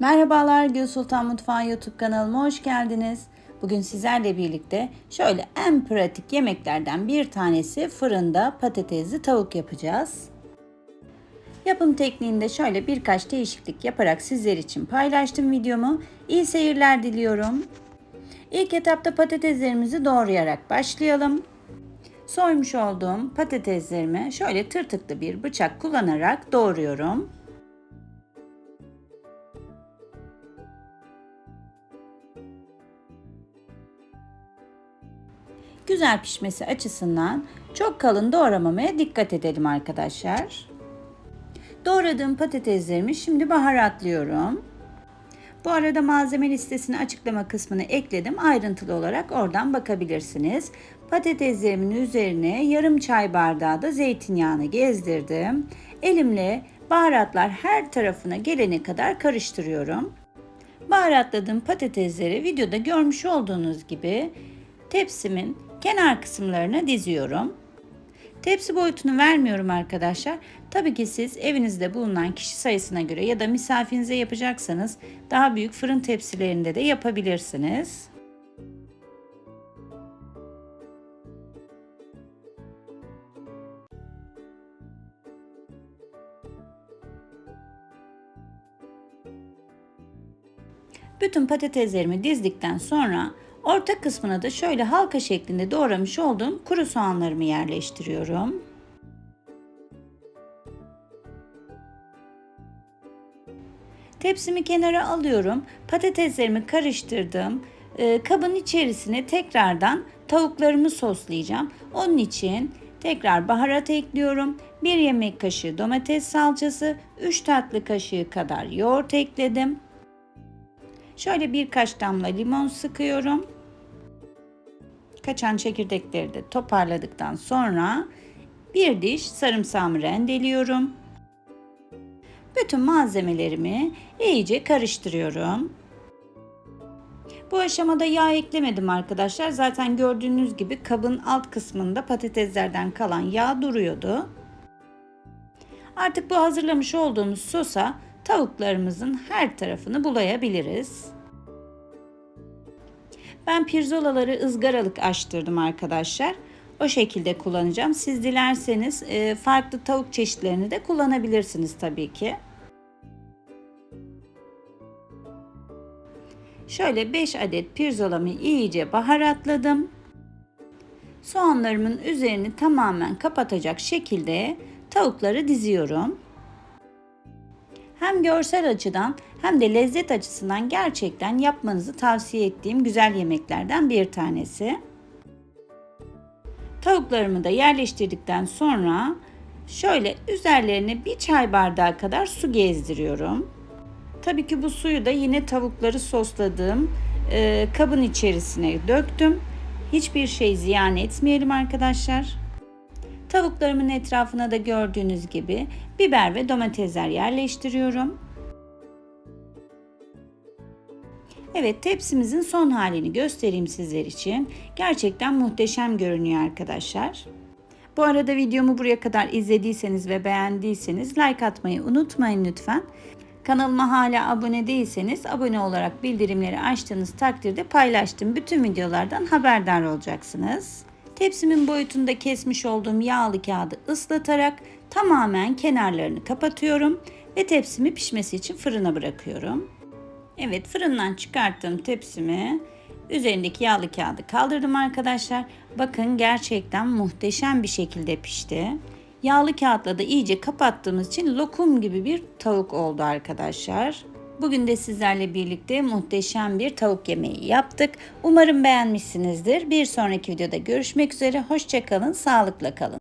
Merhabalar Gül Sultan Mutfağı YouTube kanalıma hoş geldiniz. Bugün sizlerle birlikte şöyle en pratik yemeklerden bir tanesi fırında patatesli tavuk yapacağız. Yapım tekniğinde şöyle birkaç değişiklik yaparak sizler için paylaştım videomu. İyi seyirler diliyorum. İlk etapta patateslerimizi doğrayarak başlayalım. Soymuş olduğum patateslerimi şöyle tırtıklı bir bıçak kullanarak doğruyorum. Güzel pişmesi açısından çok kalın doğramamaya dikkat edelim arkadaşlar. Doğradığım patateslerimi şimdi baharatlıyorum. Bu arada malzeme listesini açıklama kısmına ekledim. Ayrıntılı olarak oradan bakabilirsiniz. Patateslerimin üzerine yarım çay bardağı da zeytinyağını gezdirdim. Elimle baharatlar her tarafına gelene kadar karıştırıyorum. Baharatladığım patatesleri videoda görmüş olduğunuz gibi tepsimin kenar kısımlarına diziyorum. Tepsi boyutunu vermiyorum arkadaşlar. Tabii ki siz evinizde bulunan kişi sayısına göre ya da misafirinize yapacaksanız daha büyük fırın tepsilerinde de yapabilirsiniz. Bütün patateslerimi dizdikten sonra orta kısmına da şöyle halka şeklinde doğramış olduğum kuru soğanlarımı yerleştiriyorum. Tepsimi kenara alıyorum. Patateslerimi karıştırdım. Ee, kabın içerisine tekrardan tavuklarımı soslayacağım. Onun için tekrar baharat ekliyorum. 1 yemek kaşığı domates salçası, 3 tatlı kaşığı kadar yoğurt ekledim. Şöyle birkaç damla limon sıkıyorum. Kaçan çekirdekleri de toparladıktan sonra bir diş sarımsağımı rendeliyorum. Bütün malzemelerimi iyice karıştırıyorum. Bu aşamada yağ eklemedim arkadaşlar. Zaten gördüğünüz gibi kabın alt kısmında patateslerden kalan yağ duruyordu. Artık bu hazırlamış olduğumuz sosa tavuklarımızın her tarafını bulayabiliriz. Ben pirzolaları ızgaralık açtırdım arkadaşlar. O şekilde kullanacağım. Siz dilerseniz e, farklı tavuk çeşitlerini de kullanabilirsiniz tabii ki. Şöyle 5 adet pirzolamı iyice baharatladım. Soğanlarımın üzerini tamamen kapatacak şekilde tavukları diziyorum. Hem görsel açıdan hem de lezzet açısından gerçekten yapmanızı tavsiye ettiğim güzel yemeklerden bir tanesi. Tavuklarımı da yerleştirdikten sonra şöyle üzerlerine bir çay bardağı kadar su gezdiriyorum. Tabii ki bu suyu da yine tavukları sosladığım e, kabın içerisine döktüm. Hiçbir şey ziyan etmeyelim arkadaşlar. Tavuklarımın etrafına da gördüğünüz gibi biber ve domatesler yerleştiriyorum. Evet tepsimizin son halini göstereyim sizler için. Gerçekten muhteşem görünüyor arkadaşlar. Bu arada videomu buraya kadar izlediyseniz ve beğendiyseniz like atmayı unutmayın lütfen. Kanalıma hala abone değilseniz abone olarak bildirimleri açtığınız takdirde paylaştığım bütün videolardan haberdar olacaksınız. Tepsimin boyutunda kesmiş olduğum yağlı kağıdı ıslatarak tamamen kenarlarını kapatıyorum ve tepsimi pişmesi için fırına bırakıyorum. Evet fırından çıkarttığım tepsimi üzerindeki yağlı kağıdı kaldırdım arkadaşlar. Bakın gerçekten muhteşem bir şekilde pişti. Yağlı kağıtla da iyice kapattığımız için lokum gibi bir tavuk oldu arkadaşlar. Bugün de sizlerle birlikte muhteşem bir tavuk yemeği yaptık. Umarım beğenmişsinizdir. Bir sonraki videoda görüşmek üzere. Hoşçakalın, sağlıkla kalın.